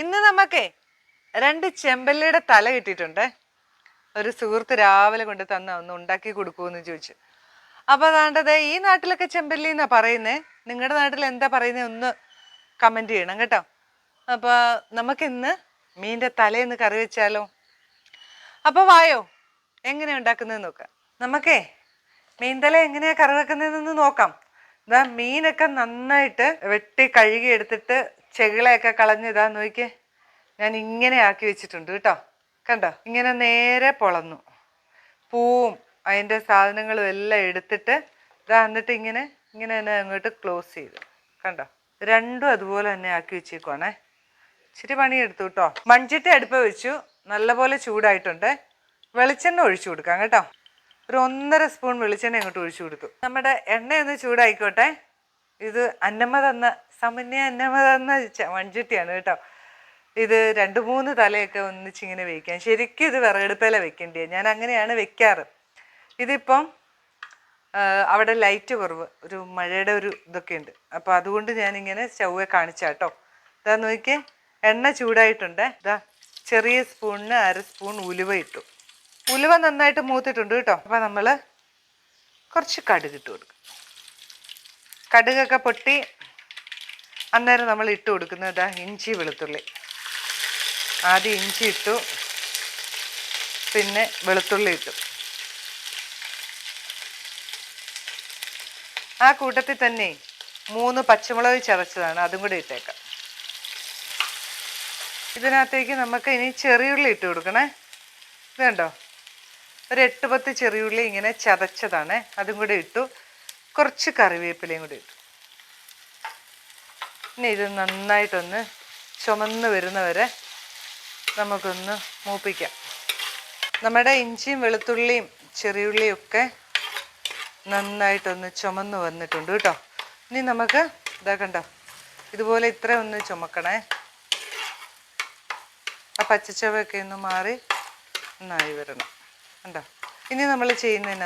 ഇന്ന് നമുക്ക് രണ്ട് ചെമ്പല്ലിയുടെ തല കിട്ടിയിട്ടുണ്ട്. ഒരു സുഹൃത്ത് രാവിലെ കൊണ്ട് തന്ന ഒന്ന് ഉണ്ടാക്കി കൊടുക്കുമെന്ന് ചോദിച്ചു. അപ്പൊ അതാണ്ടത് ഈ നാട്ടിലൊക്കെ ചെമ്പല്ലി എന്നാ പറയുന്നേ. നിങ്ങളുടെ നാട്ടിൽ എന്താ പറയുന്നേ ഒന്ന് കമന്റ് ചെയ്യണം കേട്ടോ. അപ്പൊ നമുക്കിന്ന് മീന്റെ തലേന്ന് കറി വെച്ചാലോ? അപ്പൊ വായോ എങ്ങനെയാ ഉണ്ടാക്കുന്നത് നോക്കാം. നമുക്കേ മീൻതല എങ്ങനെയാ കറി വെക്കുന്നതെന്ന് നോക്കാം. മീനൊക്കെ നന്നായിട്ട് വെട്ടി കഴുകി എടുത്തിട്ട് ചെകിളയൊക്കെ കളഞ്ഞിതാ നോക്കി ഞാൻ ഇങ്ങനെ ആക്കി വെച്ചിട്ടുണ്ട് കേട്ടോ. കണ്ടോ? ഇങ്ങനെ നേരെ പൊളന്നു. പൂവും അതിന്റെ സാധനങ്ങളും എല്ലാം എടുത്തിട്ട് ഇതാ എന്നിട്ട് ഇങ്ങനെ ഇങ്ങനെ തന്നെ അങ്ങോട്ട് ക്ലോസ് ചെയ്തു. കണ്ടോ? രണ്ടും അതുപോലെ തന്നെ ആക്കി വെച്ചേക്കുവാണേ. ഇച്ചിരി പണിയെടുത്തു കേട്ടോ. മൺചട്ടി അടുപ്പ് വെച്ചു. നല്ലപോലെ ചൂടായിട്ടുണ്ട്. വെളിച്ചെണ്ണ ഒഴിച്ചു കൊടുക്കാം കേട്ടോ. ഒരു ഒന്നര സ്പൂൺ വെളിച്ചെണ്ണ അങ്ങോട്ട് ഒഴിച്ചു കൊടുത്തു. നമ്മുടെ എണ്ണയൊന്ന് ചൂടായിക്കോട്ടെ. ഇത് അന്നമ്മ തന്ന സമന്യ അന്നമ്മ തന്ന മൺചട്ടിയാണ് കേട്ടോ. ഇത് രണ്ട് മൂന്ന് തലയൊക്കെ ഒന്നിച്ചിങ്ങനെ വെക്കാം ശരിക്കും ഇത് വിറകെടുപ്പേല വെക്കേണ്ടിയ. ഞാൻ അങ്ങനെയാണ് വെക്കാറ്. ഇതിപ്പം അവിടെ ലൈറ്റ് കുറവ് ഒരു മഴയുടെ ഒരു ഇതൊക്കെ ഉണ്ട്. അപ്പോൾ അതുകൊണ്ട് ഞാൻ ഞാനിങ്ങനെ സ്റ്റൗവെ കാണിച്ചാട്ടോ ഇതാ നോക്കിയേ എണ്ണ ചൂടായിട്ടുണ്ട്. ഇതാ ചെറിയ സ്പൂണിന് അര സ്പൂൺ ഉലുവ ഇട്ടു. ഉലുവ നന്നായിട്ട് മൂത്തിട്ടുണ്ട് കേട്ടോ. അപ്പോൾ നമ്മൾ കുറച്ച് കടുകിട്ട് കൊടുക്കും. കടുകൊക്കെ പൊട്ടി അന്നേരം നമ്മൾ ഇട്ട് കൊടുക്കുന്നത് ഇഞ്ചി വെളുത്തുള്ളി. ആദ്യം ഇഞ്ചി ഇട്ടു പിന്നെ വെളുത്തുള്ളി ഇട്ടു. ആ കൂട്ടത്തിൽ തന്നെ മൂന്ന് പച്ചമുളക് ചതച്ചതാണ് അതും കൂടി ഇട്ടേക്കാം. ഇതിനകത്തേക്ക് നമുക്ക് ഇനി ചെറിയുള്ളി ഇട്ട് കൊടുക്കണേ. ഇതുണ്ടോ? ഒരു എട്ട് പത്ത് ചെറിയുള്ളി ഇങ്ങനെ ചതച്ചതാണ് അതും കൂടി ഇട്ടു. കുറച്ച് കറിവേപ്പിലയും കൂടി ഇട്ടു. ഇനി ഇത് നന്നായിട്ടൊന്ന് ചുമന്ന് വരുന്നവരെ നമുക്കൊന്ന് മൂപ്പിക്കാം. നമ്മുടെ ഇഞ്ചിയും വെളുത്തുള്ളിയും ചെറിയുള്ളിയും ഒക്കെ നന്നായിട്ടൊന്ന് ചുമന്ന് വന്നിട്ടുണ്ട് കേട്ടോ. ഇനി നമുക്ക് ഇതാ കണ്ടോ ഇതുപോലെ ഇത്ര ഒന്ന് ചുമക്കണേ. ആ പച്ചച്ചവയൊക്കെ ഒന്ന് മാറി നന്നായി വരണം. കണ്ടോ? ഇനി നമ്മൾ ചെയ്യുന്നത്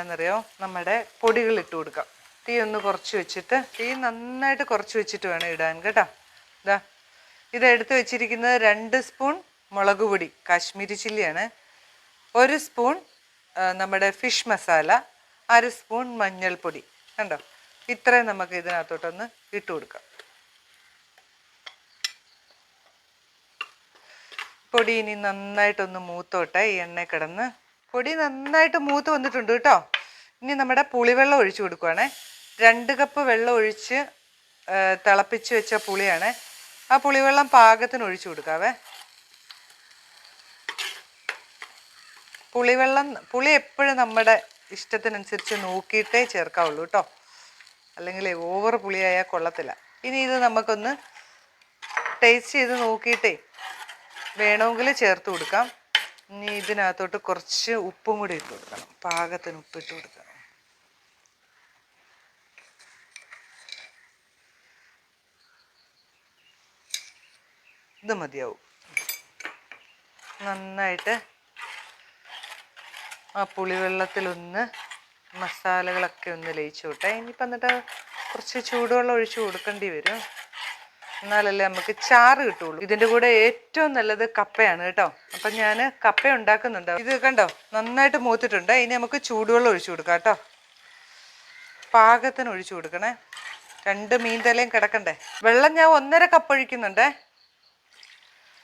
നമ്മുടെ പൊടികൾ ഇട്ട് കൊടുക്കാം. തീ ഒന്ന് കുറച്ച് വെച്ചിട്ട് തീ നന്നായിട്ട് കുറച്ച് വെച്ചിട്ട് വേണം ഇടാൻ കേട്ടോ. ഇതാ ഇത് എടുത്ത് വെച്ചിരിക്കുന്നത് രണ്ട് സ്പൂൺ മുളക് പൊടി കാശ്മീരി ചില്ലിയാണ്. ഒരു സ്പൂൺ നമ്മുടെ ഫിഷ് മസാല അര സ്പൂൺ മഞ്ഞൾപ്പൊടി കണ്ടോ? ഇത്രയും നമുക്ക് ഇതിനകത്തോട്ടൊന്ന് ഇട്ട് കൊടുക്കാം. പൊടി ഇനി നന്നായിട്ടൊന്ന് മൂത്തോട്ടെ ഈ എണ്ണ കിടന്ന്. പൊടി നന്നായിട്ട് മൂത്ത് വന്നിട്ടുണ്ട് കേട്ടോ. ഇനി നമ്മുടെ പുളിവെള്ളം ഒഴിച്ചു കൊടുക്കുവാണേ. രണ്ട് കപ്പ് വെള്ളം ഒഴിച്ച് തിളപ്പിച്ച് വെച്ച പുളിയാണ്. ആ പുളിവെള്ളം പാകത്തിന് ഒഴിച്ചു കൊടുക്കാവേ. പുളിവെള്ളം പുളി എപ്പോഴും നമ്മുടെ ഇഷ്ടത്തിനനുസരിച്ച് നോക്കിയിട്ടേ ചേർക്കാവുള്ളൂ കേട്ടോ. അല്ലെങ്കിൽ ഓവർ പുളിയായാൽ കൊള്ളത്തില്ല. ഇനി ഇത് നമുക്കൊന്ന് ടേസ്റ്റ് ചെയ്ത് നോക്കിയിട്ടേ വേണമെങ്കിൽ ചേർത്ത് കൊടുക്കാം. ഇനി ഇതിനകത്തോട്ട് കുറച്ച് ഉപ്പും കൂടി ഇട്ട് കൊടുക്കണം. പാകത്തിന് ഉപ്പിട്ട് കൊടുക്കണം. ഇത് മതിയാവും. നന്നായിട്ട് ആ പുളിവെള്ളത്തിലൊന്ന് മസാലകളൊക്കെ ഒന്ന് ലയിച്ചു വിട്ടെ ഇനിയിപ്പോൾ എന്നിട്ട് കുറച്ച് ചൂടുവെള്ളം ഒഴിച്ചു കൊടുക്കേണ്ടി വരും. എന്നാലല്ലേ നമുക്ക് ചാറ് കിട്ടുള്ളൂ. ഇതിന്റെ കൂടെ ഏറ്റവും നല്ലത് കപ്പയാണ് കേട്ടോ. അപ്പം ഞാൻ കപ്പ ഉണ്ടാക്കുന്നുണ്ട്. ഇത് കണ്ടോ? നന്നായിട്ട് മൂത്തിട്ടുണ്ട്. ഇനി നമുക്ക് ചൂടുവെള്ളം ഒഴിച്ചു കൊടുക്കാം കേട്ടോ. പാകത്തിന് ഒഴിച്ചു കൊടുക്കണേ. രണ്ട് മീൻ തലയും കിടക്കണ്ടേ? വെള്ളം ഞാൻ ഒന്നര കപ്പ് ഒഴിക്കുന്നുണ്ടേ.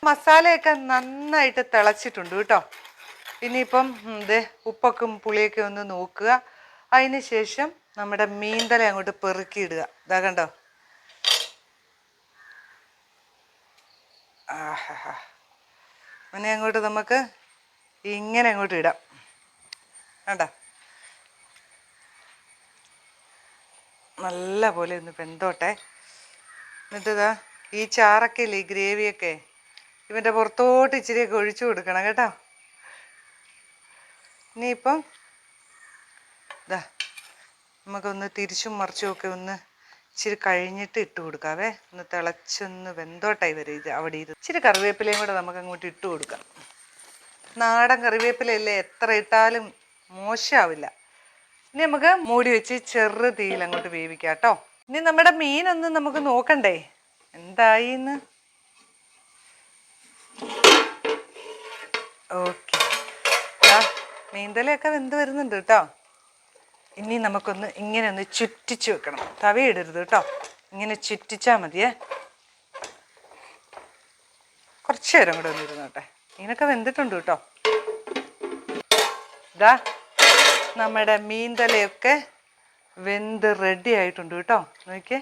മസാലയൊക്കെ നന്നായിട്ട് തിളച്ചിട്ടുണ്ട് കേട്ടോ. ഇനിയിപ്പം ഇത് ഉപ്പൊക്കെ പുളിയൊക്കെ ഒന്ന് നോക്കുക. അതിന് ശേഷം നമ്മുടെ മീൻതല അങ്ങോട്ട് പെറുക്കിയിടുക. ഇതാ കണ്ടോ? ആഹാ അങ്ങനെ അങ്ങോട്ട് നമുക്ക് ഇങ്ങനെ അങ്ങോട്ട് ഇടാം. കണ്ടോ? നല്ല പോലെ ഒന്ന് വെന്തോട്ടെ. എന്നിട്ട് ഈ ചാറൊക്കെ ഇല്ലേ ഗ്രേവിയൊക്കെ? ഇവന്റെ പുറത്തോട്ട് ഇച്ചിരിയൊക്കെ ഒഴിച്ചു കൊടുക്കണം കേട്ടോ. ഇനിയിപ്പം ഇതാ നമുക്കൊന്ന് തിരിച്ചും മറിച്ചും ഒക്കെ ഒന്ന് ഇച്ചിരി കഴിഞ്ഞിട്ട് ഇട്ട് കൊടുക്കാവേ. ഒന്ന് തിളച്ചൊന്ന് വെന്തോട്ടായി വരെ ഇത് അവിടെ ഇത് ഇച്ചിരി കറിവേപ്പിലയും കൂടെ നമുക്ക് അങ്ങോട്ട് ഇട്ട് കൊടുക്കാം. നാടൻ കറിവേപ്പിലയല്ലേ എത്ര ഇട്ടാലും മോശമാവില്ല ഇനി നമുക്ക് മൂടി വെച്ച് ചെറു തീയിൽ അങ്ങോട്ട് വേവിക്കാം കേട്ടോ. ഇനി നമ്മുടെ മീനൊന്ന് നമുക്ക് നോക്കണ്ടേ? എന്തായിന്ന് ഓക്കെ. ആ മീന്തലൊക്കെ വെന്ത് വരുന്നുണ്ട് കേട്ടോ. ഇനി നമുക്കൊന്ന് ഇങ്ങനെ ഒന്ന് ചുറ്റിച്ച് വെക്കണം. തവയിടരുത് കേട്ടോ. ഇങ്ങനെ ചുറ്റിച്ചാൽ മതിയേ. കുറച്ച് നേരം കൂടെ ഒന്ന് ഇരുന്നോട്ടെ. ഇങ്ങനൊക്കെ വെന്തിട്ടുണ്ട് കേട്ടോ. ഇതാ നമ്മുടെ മീന്തലയൊക്കെ വെന്ത് റെഡി ആയിട്ടുണ്ട് കേട്ടോ. നോക്കിയേ.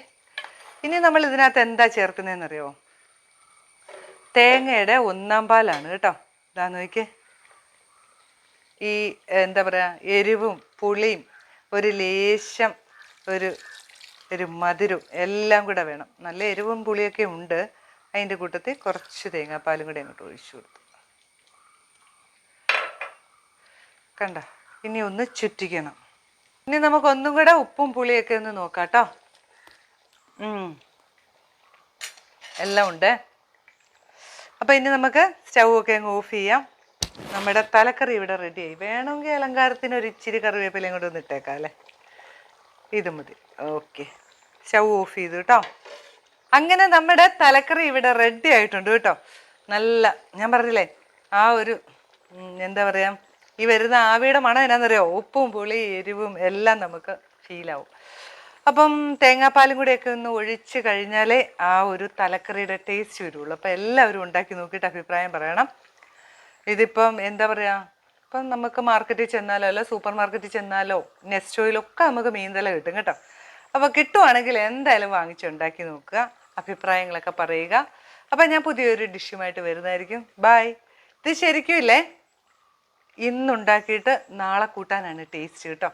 ഇനി നമ്മൾ ഇതിനകത്ത് എന്താ ചേർക്കുന്നതെന്നറിയോ തേങ്ങയുടെ ഒന്നാം പാലാണ് കേട്ടോ. ഇതാ നോക്കിയേ. ഈ എന്താ പറയുക എരിവും പുളിയും ഒരു ലേശം ഒരു ഒരു മധുരവും എല്ലാം കൂടെ വേണം. നല്ല എരിവും പുളിയൊക്കെ ഉണ്ട്. അതിന്റെ കൂട്ടത്തിൽ കുറച്ച് തേങ്ങാപ്പാലും കൂടി അങ്ങോട്ട് ഒഴിച്ചു കൊടുത്തു. കണ്ട? ഇനി ഒന്ന് ചുറ്റിക്കണം. ഇനി നമുക്ക് ഒന്നും കൂടെ ഉപ്പും പുളിയൊക്കെ ഒന്ന് നോക്കാം കേട്ടോ. എല്ലാം ഉണ്ട്. അപ്പം ഇനി നമുക്ക് സ്റ്റൗ ഒക്കെ അങ്ങ് ഓഫ് ചെയ്യാം. നമ്മുടെ തലക്കറി ഇവിടെ റെഡിയായി വേണമെങ്കിൽ അലങ്കാരത്തിന് ഒരു ഇച്ചിരി കറിവേപ്പിലയും കൂടെ ഒന്ന് ഇട്ടേക്കാം അല്ലേ? ഇത് മതി. ഓക്കെ സ്റ്റൗ ഓഫ് ചെയ്തു കേട്ടോ. അങ്ങനെ നമ്മുടെ തലക്കറി ഇവിടെ റെഡി ആയിട്ടുണ്ട് കേട്ടോ. നല്ല ഞാൻ പറഞ്ഞില്ലേ ആ ഒരു എന്താ പറയാ ഈ വരുന്ന ആവിയുടെ മണം എന്നാന്നറിയോ? ഉപ്പും പുളി എരിവും എല്ലാം നമുക്ക് ഫീലാവും അപ്പം തേങ്ങാപ്പാലും കൂടെയൊക്കെ ഒന്ന് ഒഴിച്ച് കഴിഞ്ഞാലേ ആ ഒരു തലക്കറിയുടെ ടേസ്റ്റ് വരുള്ളൂ. അപ്പം എല്ലാവരും ഉണ്ടാക്കി നോക്കിയിട്ട് അഭിപ്രായം പറയണം. ഇതിപ്പം എന്താ പറയുക ഇപ്പം നമുക്ക് മാർക്കറ്റിൽ ചെന്നാലോ അല്ല സൂപ്പർ മാർക്കറ്റിൽ ചെന്നാലോ നെസ്റ്റോയിലൊക്കെ നമുക്ക് മീൻതല കിട്ടും കേട്ടോ. അപ്പോൾ കിട്ടുവാണെങ്കിൽ എന്തായാലും വാങ്ങിച്ചുണ്ടാക്കി നോക്കുക അഭിപ്രായങ്ങളൊക്കെ പറയുക. അപ്പം ഞാൻ പുതിയൊരു ഡിഷുമായിട്ട് വരുന്നതായിരിക്കും. ബായ് ഇത് ശരിക്കും ഇല്ലേ? ഇന്നുണ്ടാക്കിയിട്ട് നാളെ കൂട്ടാനാണ് ടേസ്റ്റ് കേട്ടോ.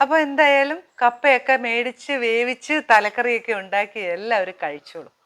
അപ്പോൾ എന്തായാലും കപ്പയൊക്കെ മേടിച്ച് വേവിച്ച് തലക്കറിയൊക്കെ ഉണ്ടാക്കി എല്ലാവരും കഴിച്ചോളും.